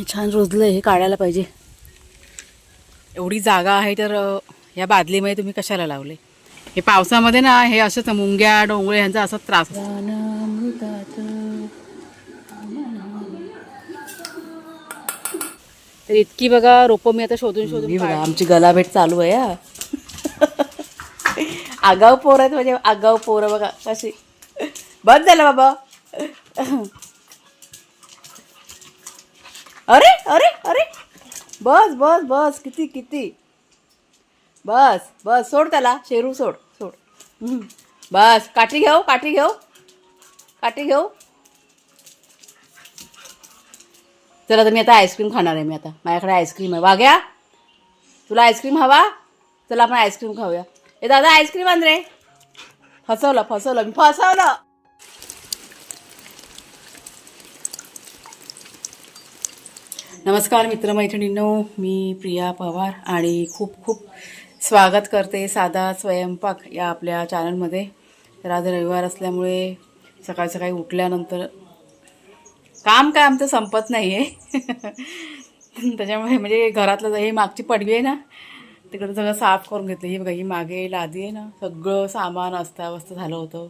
हे छान रुजलं हे काढायला पाहिजे. एवढी जागा आहे तर या बादलीमध्ये तुम्ही कशाला लावले? हे पावसामध्ये ना हे असंच मुंग्या डोंगळे ह्यांचा असाच त्रास तर इतकी बघा रोपं मी आता शोधून शोधून बघा आमची गलाभेट चालू आहे आगाव पोर आहेत म्हणजे आगाव पोरं बघा कशी. बस झालं बाबा. अरे अरे अरे. बस बस बस. किती किती? बस बस. सोड त्याला. शेरू सोड सोड. बस. काठी घेऊ काठी घेऊ. काठी घेऊ. चला तर मी आता आईस्क्रीम खाणार आहे मी आता. माझ्याकडे आईस्क्रीम आहे. वाघ्या तुला आईस्क्रीम हवा? चला आपण आईस्क्रीम खाऊया. ए दादा आईस्क्रीम आण रे. फसवलं फसवलं. मी फसवलं. नमस्कार मित्रमैत्रिणींनो मी प्रिया पवार आणि खूप खूप स्वागत करते साधा स्वयंपाक या आपल्या चॅनलमध्ये. तर आज रविवार असल्यामुळे सकाळी सकाळी उठल्यानंतर काम काय आमचं संपत नाही आहे त्याच्यामुळे म्हणजे घरातलं हे मागची पडवी आहे ना तिकडं सगळं साफ करून घेतलं. ही बघा ही मागे लादी आहे ना सगळं सामान अस्ताव्यस्त झालं होतं.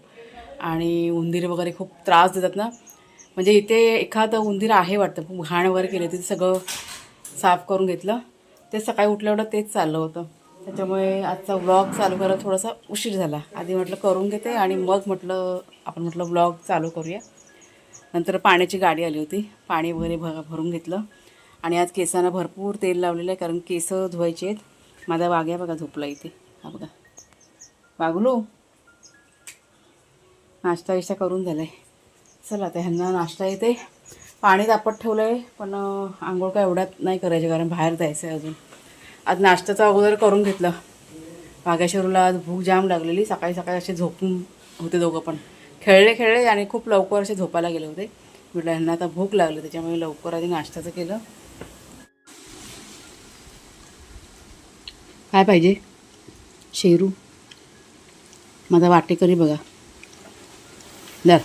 आणि उंदीर वगैरे खूप त्रास देतात ना. म्हणजे इथे एखादं उंदीर आहे वाटतं खूप घाण वगैरे केलं तिथे सगळं साफ करून घेतलं. ते सकाळी उठल्यावर तेच चाललं होतं. त्याच्यामुळे आजचा व्लॉग चालू करायला थोडासा उशीर झाला. आधी म्हटलं करून घेते आणि मग म्हटलं आपण म्हटलं व्लॉग चालू करूया. नंतर पाण्याची गाडी आली होती. पाणी वगैरे भ भरून घेतलं. आणि आज केसांना भरपूर तेल लावलेलं आहे कारण केस धुवायचे आहेत. माझा वाघ्या बघा झोपला इथे. हा बघा. वागलो नाश्ता विश्ता करून झाला आहे चला आता ह्यांना नाश्ता येते. पाणी तापत ठेवलं आहे पण आंघोळ काय एवढ्यात नाही करायचे कारण बाहेर जायचं आहे अजून. आज नाश्त्याचं अगोदर करून घेतलं. वाघ्याशरूला आज भूक जाम लागलेली. सकाळी सकाळी असे झोपून होते दोघं पण. खेळले खेळले आणि खूप लवकर असे झोपायला गेले होते. म्हटलं ह्यांना आता भूक लागली त्याच्यामुळे लवकर आधी नाश्त्याचं केलं. काय पाहिजे? शेरू. माझा वाटेकरी बघा. दर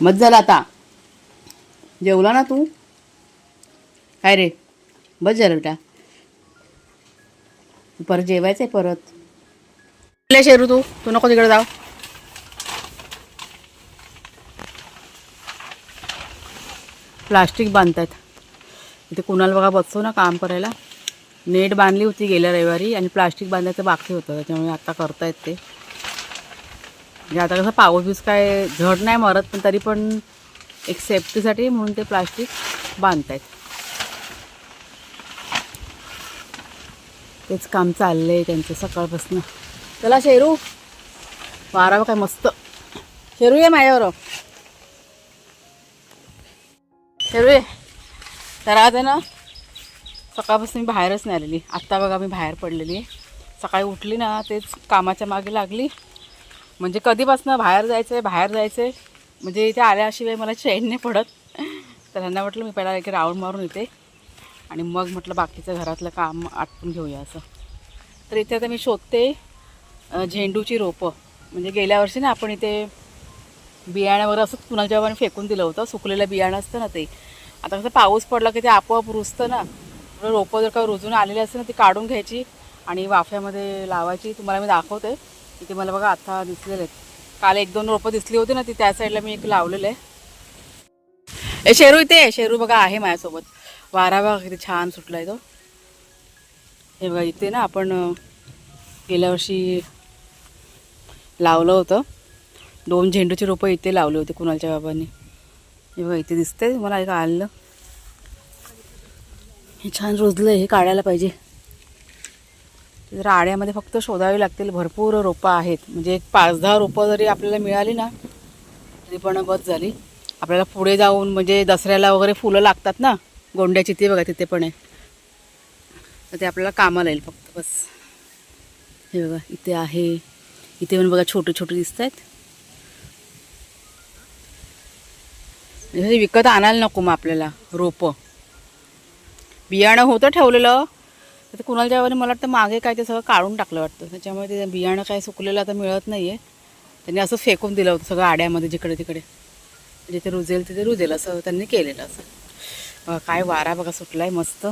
मत झाला आता. जेवला ना तू? काय रे? बस झालं बेटा. परत जेवायचं आहे परत. कुठल्या शेरू तू तू नको तिकडे जाऊ. प्लास्टिक बांधतायत. इथे कुणाला बघा बसतो ना काम करायला. नेट बांधली होती गेल्या रविवारी आणि प्लास्टिक बांधायचं बाकी होतं त्याच्यामुळे आता करतायत ते. म्हणजे आता कसं पाऊस बीस काय झड नाही मरत पण तरी पण एक सेफ्टीसाठी म्हणून ते प्लास्टिक बांधतायत. तेच काम चाललं आहे त्यांचं सकाळपासून. चला शेरू वारा काय मस्त. शेरू ये माझ्यावर शेरू ये. तर आज आहे ना सकाळपासून मी बाहेरच नाही आलेली. आत्ता बघा मी बाहेर पडलेली सकाळी उठली ना तेच कामाच्या मागे लागली. म्हणजे कधीपासून बाहेर जायचं आहे बाहेर जायचं आहे म्हणजे इथे आल्याशिवाय मला चैन नाही पडत. तर ह्यांना म्हटलं मी पहिला एक राऊंड मारून येते. आणि मग म्हटलं बाकीचं घरातलं काम आटपून घेऊया असं. तर इथे आता मी शोधते झेंडूची रोपं. म्हणजे गेल्या वर्षी ना आपण इथे बियाण्यावर असंच असं कुणाच्या जेव्हा फेकून दिलं होतं. सुकलेलं बियाणं असतं ना ते. आता कसं पाऊस पडला की ते आपोआप रुजतं ना. रोपं जर का रुजून आलेली असते ना ती काढून घ्यायची आणि वाफ्यामध्ये लावायची. तुम्हाला मी दाखवते. इथे मला बघा आता दिसलेले आहेत. काल एक दोन रोपं दिसली होती ना ती त्या साईडला मी एक लावलेलं आहे. ए शेरू इथे आहे. शेरू बघा आहे माझ्यासोबत. वारा बघा किती छान सुटला आहे तो. हे बघा इथे ना आपण गेल्या वर्षी लावलं होतं. दोन झेंडूची रोपं इथे लावले होते कुणालच्या बाबांनी. हे बघा इथे दिसते मला एक आलं. हे छान रुजलं हे काढायला पाहिजे. जर आड्यामध्ये फक्त शोधावी लागतील भरपूर रोपं आहेत. म्हणजे एक पाच दहा रोपं जरी आपल्याला मिळाली ना तरी पण बस झाली. आपल्याला पुढे जाऊन म्हणजे दसऱ्याला वगैरे फुलं लागतात ना गोंड्याची ते बघा तिथे पण आहे. तर ते आपल्याला कामाला येईल फक्त बस. हे बघा इथे आहे. इथे पण बघा छोटे छोटे दिसत आहेत विकत आणायला नको मग आपल्याला रोपं. बियाणं होतं ठेवलेलं. तर ते कुणाला जेव्हा मला वाटतं मागे काय ते सगळं काढून टाकलं वाटतं. त्याच्यामुळे ते बियाणं काय सुकलेलं आता मिळत नाही आहे त्यांनी असं फेकून दिलं होतं सगळं आड्यामध्ये जिकडे तिकडे. जिथे रुजेल तिथे रुजेल असं त्यांनी केलेलं असं. बघा काय वारा बघा सुटलाय मस्त.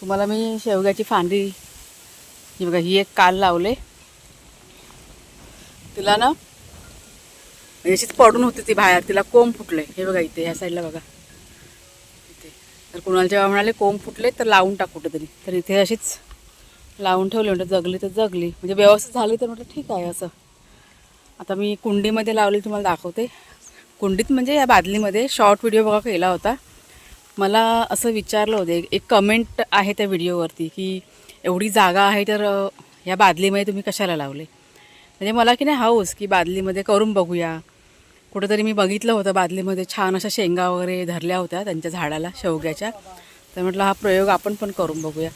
तुम्हाला मी शेवग्याची फांदी ही बघा ही एक काल लावले. तिला ना अशीच पडून होती ती बाहेर. तिला कोंब फुटले हे बघा इथे ह्या साईडला बघा. तर कुणाला जेव्हा म्हणाले कोंब फुटले तर लावून टाक कुठेतरी. तर इथे अशीच लावून ठेवली म्हटलं जगली तर जगली. म्हणजे व्यवस्थित झाली तर म्हटलं ठीक आहे असं. आता मी कुंडीमध्ये लावली तुम्हाला दाखवते. कुंडीत म्हणजे या बादलीमध्ये शॉर्ट व्हिडिओ बघा केला होता. मला असं विचारलं होतं एक- कमेंट आहे त्या व्हिडिओवरती की एवढी जागा आहे तर या बादलीमध्ये तुम्ही कशाला लावले? म्हणजे मला की नाही हाऊस की बादलीमध्ये करून बघूया. कुठंतरी मी बघितलं होतं बादलीमध्ये छान अशा शेंगा वगैरे धरल्या होत्या त्यांच्या झाडाला शेवग्याच्या. तर म्हटलं हा प्रयोग आपण पण करून बघूया.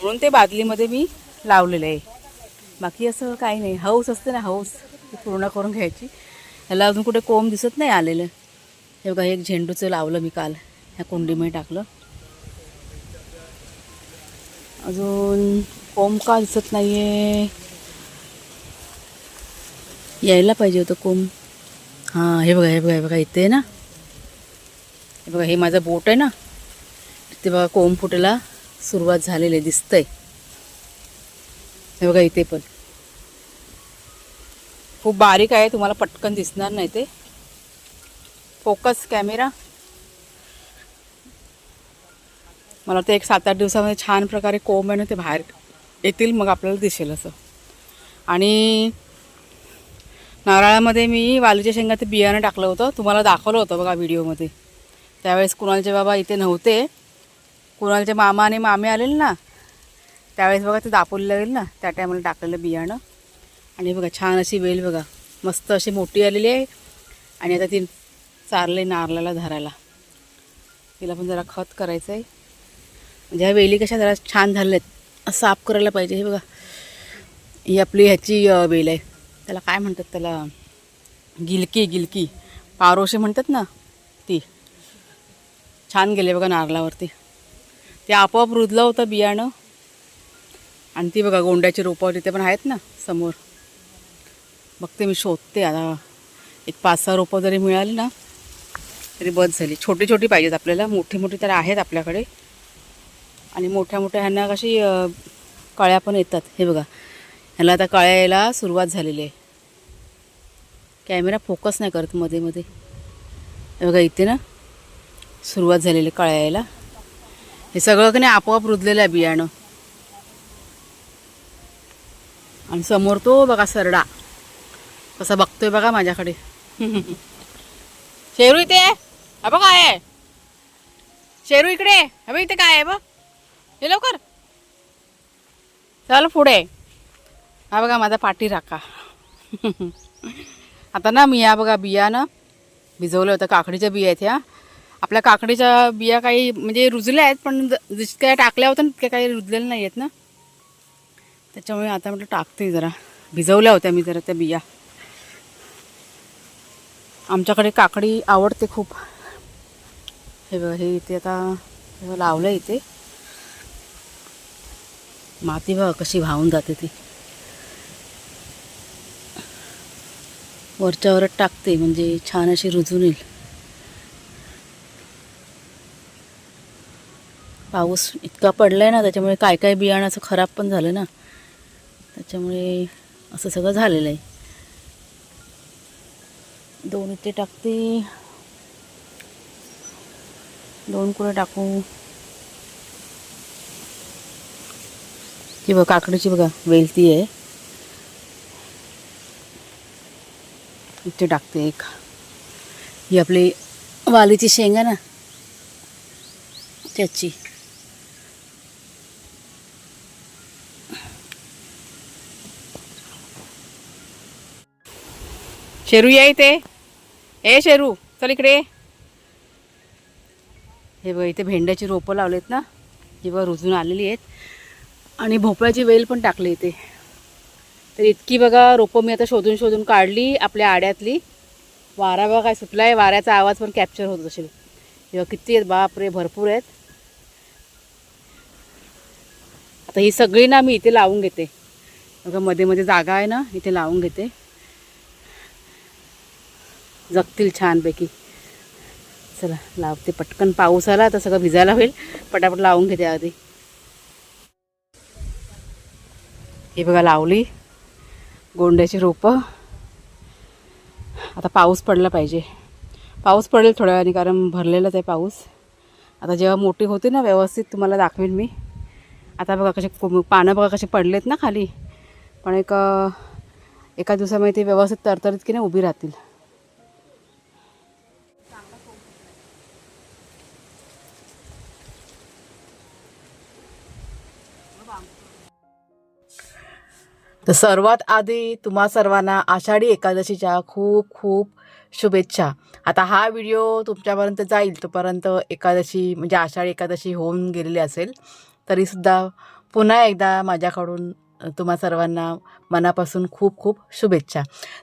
म्हणून ते बादलीमध्ये मी लावलेलं आहे. बाकी असं काही नाही. हौस असते ना हौस ती पूर्ण करून घ्यायची. ह्याला अजून कुठे कोंब दिसत नाही आलेलं. हे बघा एक झेंडूचं लावलं मी काल. ह्या कुंडीमध्ये टाकलं. अजून कोंब का दिसत नाही आहे यायला पाहिजे होतं कोंब. हां हे बघा हे बघा हे बघा इथे आहे ना. हे बघा हे माझं बोट आहे ना. ते बघा कोंब फुटायला सुरुवात झालेली आहे दिसतंय. हे बघा इथे पण. खूप बारीक आहे तुम्हाला पटकन दिसणार नाही ते. Focus camera. मला ते एक सात आठ दिवसामध्ये छान प्रकारे कोंब आहे ना ते बाहेर येतील मग आपल्याला दिसेल असं. आणि नारळामध्ये मी वालीच्या शेंगाचं बियाणं टाकलं होतं. तुम्हाला दाखवलं होतं बघा व्हिडिओमध्ये. त्यावेळेस कुणालचे बाबा इथे नव्हते. कुणालचे मामा आणि मामे आलेले ना त्यावेळेस बघा ते दापोलीला लागेल ना त्या टायमाला टाकलेलं बियाणं. आणि बघा छान अशी वेल बघा. मस्त अशी मोठी आलेली आहे. आणि आता ती चारले नारळाला धरायला तिला पण जरा खत करायचं आहे म्हणजे ह्या वेली कशा जरा छान झाल्यात. साफ करायला पाहिजे हे बघा. ही आपली ह्याची वेल आहे. त्याला काय म्हणतात त्याला? गिलकी गिलकी. पारोशी म्हणतात ना ती. छान गेले बघा नारळावरती. ते आपोआप रुजलं होतं बियाणं. आणि ती बघा गोंड्याची रोपं तिथे पण आहेत ना समोर. बघते मी शोधते आता. एक पाच सहा रोपं जरी मिळाली ना तरी बस झाली. छोटी छोटी पाहिजेत आपल्याला. मोठी मोठी तर आहेत आपल्याकडे. आणि मोठ्या मोठ्या ह्यांना कशी कळ्या पण येतात. हे बघा. ह्याला आता काळ्या यायला सुरुवात झालेली आहे. कॅमेरा फोकस नाही करत मध्ये मध्ये. बघा इथे ना सुरुवात झालेली आहे काळ्या यायला हे सगळं की नाही आपोआप रुजलेलं आहे बियाणं. आणि समोर तो बघा सरडा. कसा बघतोय बघा माझ्याकडे. शेरू इथे. आहे? काय आहे शेरू इकडे. आहे. इथे काय आहे बघ. हे लवकर. चल पुढे. हा बघा माझा पाठी राखा. आता ना मी या बघा बिया ना भिजवलं होतं काकडीच्या बिया आहेत ह्या. आपल्या काकडीच्या बिया काही म्हणजे रुजल्या आहेत पण जितक्या टाकल्या होत्या ना तितक्या काही रुजलेल्या नाही आहेत ना. त्याच्यामुळे आता म्हटलं टाकते जरा. भिजवल्या होत्या मी जरा त्या बिया. आमच्याकडे काकडी आवडते खूप. हे बघा हे इथे आता लावलं इथे. माती बघा कशी वाहून जाते ती. वरच्यावरच टाकते म्हणजे छान अशी रुजून येईल. पाऊस इतका पडला आहे ना त्याच्यामुळे काय काय बियाणं असं खराब पण झालं ना. त्याच्यामुळे असं सगळं झालेलं आहे. दोन इथे टाकते. दोन कुठे टाकू? की बघा काकडीची बघा वेलती आहे. इथे टाकते एक. ही आपली वालीची शेंगा ना त्याची. शेरू या इथे. ए शेरू चल इकडे. हे बघा इथे भेंड्याची रोपं लावलेत ना. ही बघा रुजून आलेली आहेत. आणि भोपळ्याची वेल पण टाकली इथे. तर इतकी बघा रोपं मी आता शोधून शोधून काढली आपल्या आड्यातली. वारा बघा काय सुटला आहे वाऱ्याचा आवाज पण कॅप्चर होत असेल. किंवा किती आहेत बापरे भरपूर आहेत. आता ही सगळी ना मी इथे लावून घेते. बघा मध्ये मध्ये जागा आहे ना इथे लावून घेते. जगतील छानपैकी. चला लावते पटकन. पाऊस आला तर सगळं भिजायला होईल. पटापट लावून घेते आधी. हे बघा लावली. गोंड्याची रोपं. आता पाऊस पडला पाहिजे. पाऊस पडेल थोड्या वेळाने कारण भरलेलाच आहे पाऊस. आता जेव्हा मोठी होते ना व्यवस्थित तुम्हाला दाखवेन मी. आता बघा कसे पानं बघा कसे पडलेत ना खाली. पण एक एका दिवसामध्ये ते व्यवस्थित तरतरीत की नाही उभी राहतील. तर सर्वात आधी तुम्हा सर्वांना आषाढी एकादशीच्या खूप खूप शुभेच्छा. आता हा व्हिडिओ तुमच्यापर्यंत जाईल तोपर्यंत एकादशी म्हणजे आषाढी एकादशी होऊन गेलेली असेल तरीसुद्धा पुन्हा एकदा माझ्याकडून तुम्हा सर्वांना मनापासून खूप खूप शुभेच्छा.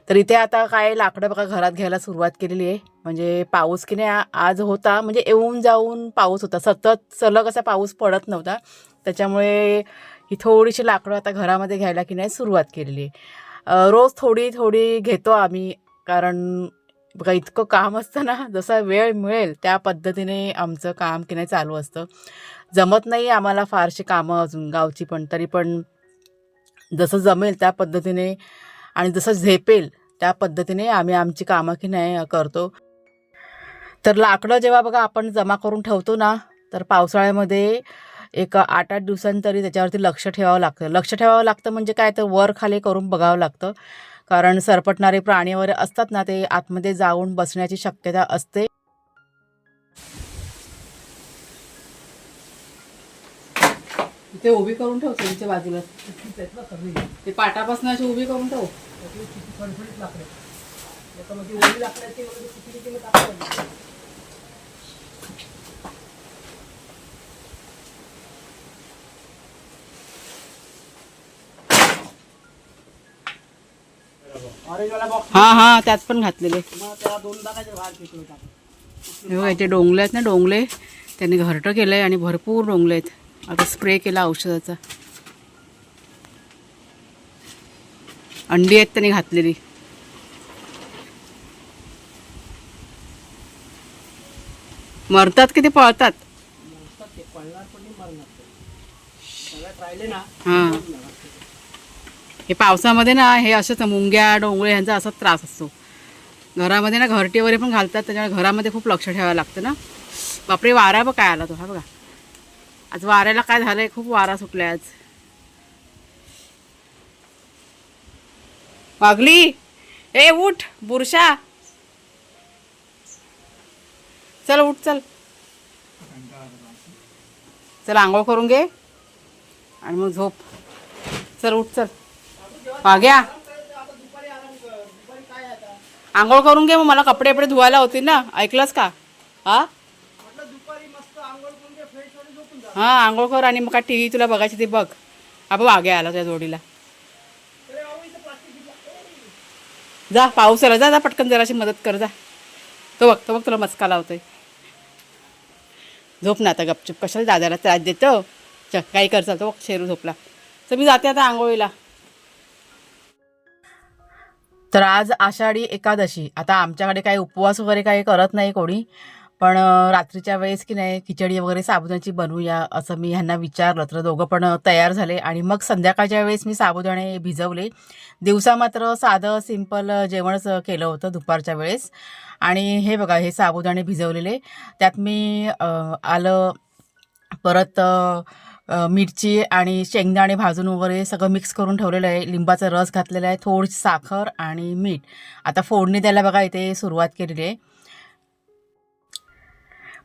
तर इथे आता काय लाकडं बघा घरात घ्यायला सुरुवात केलेली आहे. म्हणजे पाऊस की नाही आज होता म्हणजे येऊन जाऊन पाऊस होता. सतत सलग असा पाऊस पडत नव्हता. त्याच्यामुळे ही थोडीशी लाकडं आता घरामध्ये घ्यायला की नाही सुरुवात केलेली. रोज थोडी थोडी घेतो आम्ही कारण बघा इतकं काम असतं ना जसा वेळ मिळेल त्या पद्धतीने आमचं काम की नाही चालू असतं. जमत नाही आम्हाला फारशी कामं अजून गावची पण तरी पण जसं जमेल त्या पद्धतीने आणि जसं झेपेल त्या पद्धतीने आम्ही आमची कामं की नाही करतो. तर लाकडं जेव्हा बघा आपण जमा करून ठेवतो ना तर पावसाळ्यामध्ये एक आठ आठ दिवसांतरी त्याच्यावरती लक्ष ठेवावं लागतं. लक्ष ठेवावं लागतं म्हणजे काय? तर वर खाली करून बघावं लागतं. कारण सरपटणारे प्राणी वगैरे असतात ना ते आतमध्ये जाऊन बसण्याची शक्यता असते. ते उभी करून ठेव त्यांच्या बाजूला. ते पाटापासून अशी उभी करून ठेव. हा हा त्यात पण घातलेले. हे इथे डोंगले आहेत ना डोंगले. त्यांनी घरटं केलं आहे आणि भरपूर डोंगले आहेत. आता स्प्रे केला औषधाचा. अंडी आहेत त्यांनी घातलेली. मरतात की ते पळतात हां. हे पावसामध्ये ना हे असंच मुंग्या डोंगळे ह्यांचा असाच त्रास असतो. घरामध्ये ना घरटी वगैरे पण घालतात त्याच्यामुळे घरामध्ये खूप लक्ष ठेवावं लागतं ना. बापरे वारा बघ काय आला तो हा बघा. आज वाऱ्याला काय झालंय? खूप वारा सुटला आज. वागली ए उठ बुरशा. चल उठ चल. चल आंघोळ करून घे. आणि मग झोप. चल उठ चल. वाग्या. आंघोळ करून घे मग मला कपडे बिपडे धुवायला होतील ना. ऐकलंस का? हा? हा आंघोळ कर आणि मग काय टी व्ही तुला बघायची ते बघ. हा बघ आला त्या जोडीला. जा पाऊस आला जा जा पटकन जराशी मदत कर जा. तो बघ तो बघ तुला मस्का लावतोय. झोप ना आता गपचूप. कशाला दादाला त्रास देतो? च काही कर चालतो बघ शेरू झोपला. तर मी जाते आता आंघोळीला. तर आज आषाढी एकादशी. आता आमच्याकडे काही उपवास वगैरे काही करत नाही कोणी. पण रात्रीच्या वेळेस की नाही खिचडी वगैरे साबुदाण्याची बनवूया असं मी ह्यांना विचारलं. तर दोघं पण तयार झाले आणि मग संध्याकाळच्या वेळेस मी साबुदाणे भिजवले. दिवसा मात्र साधं सिंपल जेवणच केलं होतं दुपारच्या वेळेस. आणि हे बघा हे साबुदाणे भिजवलेले. त्यात मी आलं परत मिरची आणि शेंगदाणे भाजून वगैरे सगळं मिक्स करून ठेवलेलं आहे. लिंबाचा रस घातलेला आहे. थोडी साखर आणि मीठ. आता फोडणी द्यायला बघा इथे सुरुवात केलेली आहे.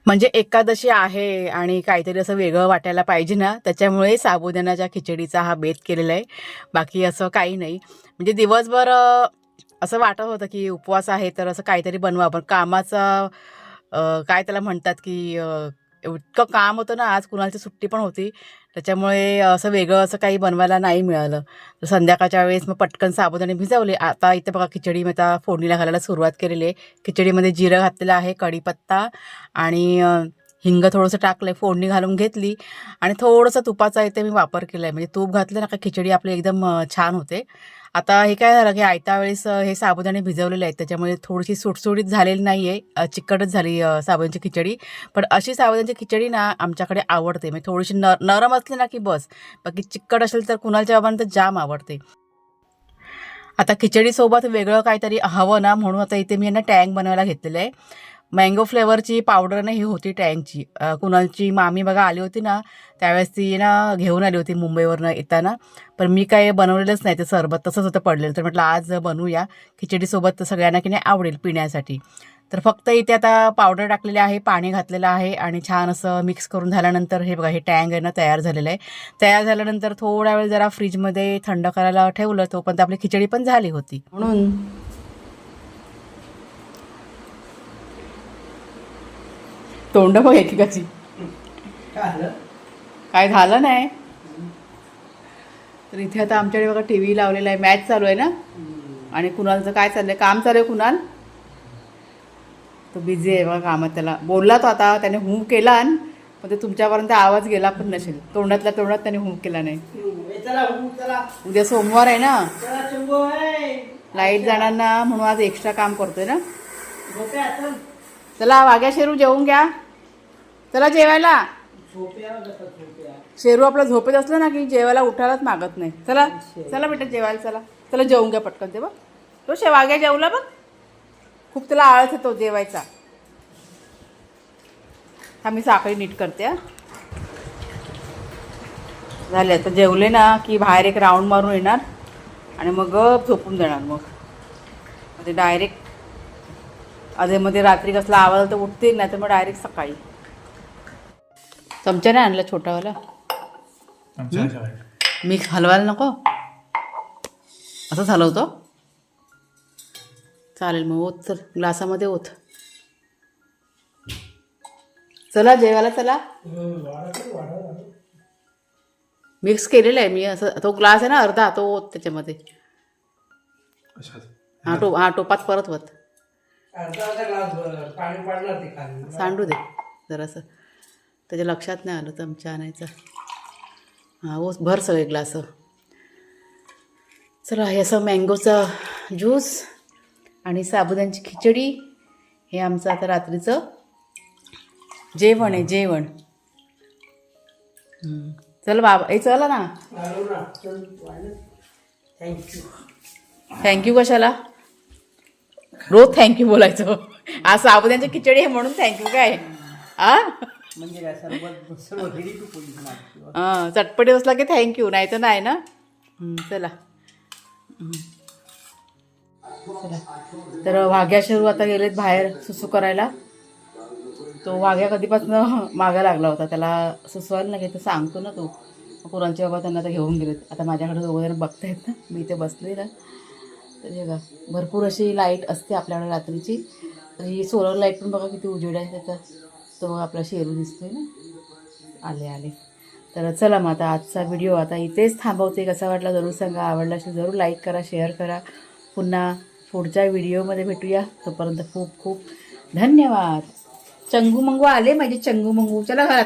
म्हणजे एकादशी आहे आणि काहीतरी असं वेगळं वाटायला पाहिजे ना त्याच्यामुळे साबुदाण्याच्या खिचडीचा हा बेत केलेला आहे. बाकी असं काही नाही. म्हणजे दिवसभर असं वाटत होतं की उपवास आहे तर असं काहीतरी बनवा पण कामाचा काय त्याला म्हणतात की इतकं काम होतं ना आज कुणाची सुट्टी पण होती. त्याच्यामुळे असं वेगळं असं काही बनवायला नाही मिळालं. तर संध्याकाळच्या वेळेस मग पटकन साबुदाणे भिजवले. आता इथे बघा खिचडी मी आता फोडणीला घालायला सुरुवात केलेली आहे. खिचडीमध्ये जिरं घातलेलं आहे कढीपत्ता आणि हिंग थोडंसं टाकलं आहे फोडणी घालून घेतली. आणि थोडंसं तुपाचा इथे मी वापर केला आहे म्हणजे तूप घातलं ना का खिचडी आपली एकदम छान होते. आता हे काय झालं की आयत्या वेळेस हे साबुदाणे भिजवलेले आहेत त्याच्यामुळे थोडीशी सुटसुटीत झालेली नाही आहे चिकटच झाली अ, साबुदाण्याची खिचडी. पण अशी साबुदाण्याची खिचडी ना आमच्याकडे आवडते म्हणजे थोडीशी न नरम असली ना की बस बाकी चिकट असेल तर कुणालच्या बाबांना तर जाम आवडते. आता खिचडीसोबत वेगळं काहीतरी हवं ना म्हणून आता इथे मी यांना टँक बनवायला घेतलेलं आहे. मँगो फ्लेवरची पावडर ना ही होती टँकची कुणालची मामी बघा आली होती ना त्यावेळेस ती ना घेऊन आली होती मुंबईवरनं येताना. पण मी काय बनवलेलंच नाही ते सरबत तसंच होतं पडलेलं. तर म्हटलं आज बनवूया. खिचडीसोबत तर सगळ्यांना की नाही आवडेल पिण्यासाठी. तर फक्त इथे आता पावडर टाकलेली आहे पाणी घातलेलं आहे आणि छान असं मिक्स करून झाल्यानंतर हे बघा हे टँग आहे ना तयार झालेलं आहे. तयार झाल्यानंतर थोडा वेळ जरा फ्रीजमध्ये थंड करायला ठेवलं तोपर्यंत आपली खिचडी पण झाली होती. म्हणून तोंड बघ एकेकाची. काय झालं? नाही. तर इथे आता आमच्याकडे बघा टी व्ही लावलेला आहे मॅच चालू आहे ना? आणि कुणालचं काय चाललंय? काम चालू आहे कुणाल? तो बिझी आहे बघा कामात त्याला. बोलला तो आता त्याने हू केला अन, पण ते तुमच्यापर्यंत आवाज गेला पण नसेल. तोंडातल्या तोंडात त्याने हू केला नाही. उद्या सोमवार आहे ना? आहे लाइट जाणार ना म्हणून आज एक्स्ट्रा काम करतोय ना? चला वाघ्या शेरू जेवून घ्या. चला जेवायला. शेरू आपला झोपेत असलं ना की जेवायला उठायलाच मागत नाही. चला चला बेटा जेवायला चला. चला जेवून घ्या पटकन ते बघ. तो शेवाग्या जेवला बघ. खूप त्याला आळस येतो जेवायचा. हा मी साखळी नीट करते हा. झाले आता जेवले ना की बाहेर एक राऊंड मारून येणार आणि मग झोपून जाणार मग. ते डायरेक्ट अधेमध्ये रात्री कसला आवाज तर उठतील नाही तर मग डायरेक्ट सकाळी. चमचा नाही आणला छोटावाला? मिक्स हलवायला नको. असंच हलवतो चालेल मग ओत चल ग्लासामध्ये ओत. चला जेवायला चला. मिक्स केलेलं आहे मी असं तो ग्लास आहे ना अर्धा तो ओत त्याच्यामध्ये. हा टो हा टोपात परत वत सांडू दे. जरासं. त्याच्या लक्षात नाही आलं चमचा आणायचा. हां ओस भर सगळे ग्लास चला हे असं मँगोचा ज्यूस आणि साबुदाण्याची खिचडी. हे आमचं आता रात्रीचं जेवण आहे जेवण. चल बाबा ए चला ना. थँक्यू थँक्यू कशाला? रोज थँक्यू बोलायचं. आज साबुदाण्याची खिचडी आहे म्हणून थँक्यू काय? आ? म्हणजे काय सर्व सर्व रेडी टू पोलीस मागची हां चटपटी असला की थँक्यू नाही तर नाही ना? हं, चला. हं. चला. तर वाघ्या शेरू आता गेलेत बाहेर सुसू करायला. तो वाघ्या कधीपासून मागा लागला होता. त्याला सुसवायला नाही तर सांगतो ना तो. पुरांचे बाबा त्यांना आता घेऊन गेलेत. आता माझ्याकडे दोघं जण बघतायत ना. मी इथे बसले ना तर हे बघा भरपूर अशी लाइट असते आपल्याकडे रात्रीची. तर ही सोलर लाइट पण बघा किती उजेड आहे त्याचा. तो बघा आपला शेरू दिसतोय ना. आले आले. तर चला मग आता आजचा व्हिडिओ आता इथेच थांबवते. कसा वाटला जरूर सांगा. आवडला असेल जरूर लाईक करा शेअर करा. पुन्हा पुढच्या व्हिडिओमध्ये भेटूया. तोपर्यंत खूप खूप धन्यवाद. चंगू मंगू आले माझे चंगू मंगू. चला घरात.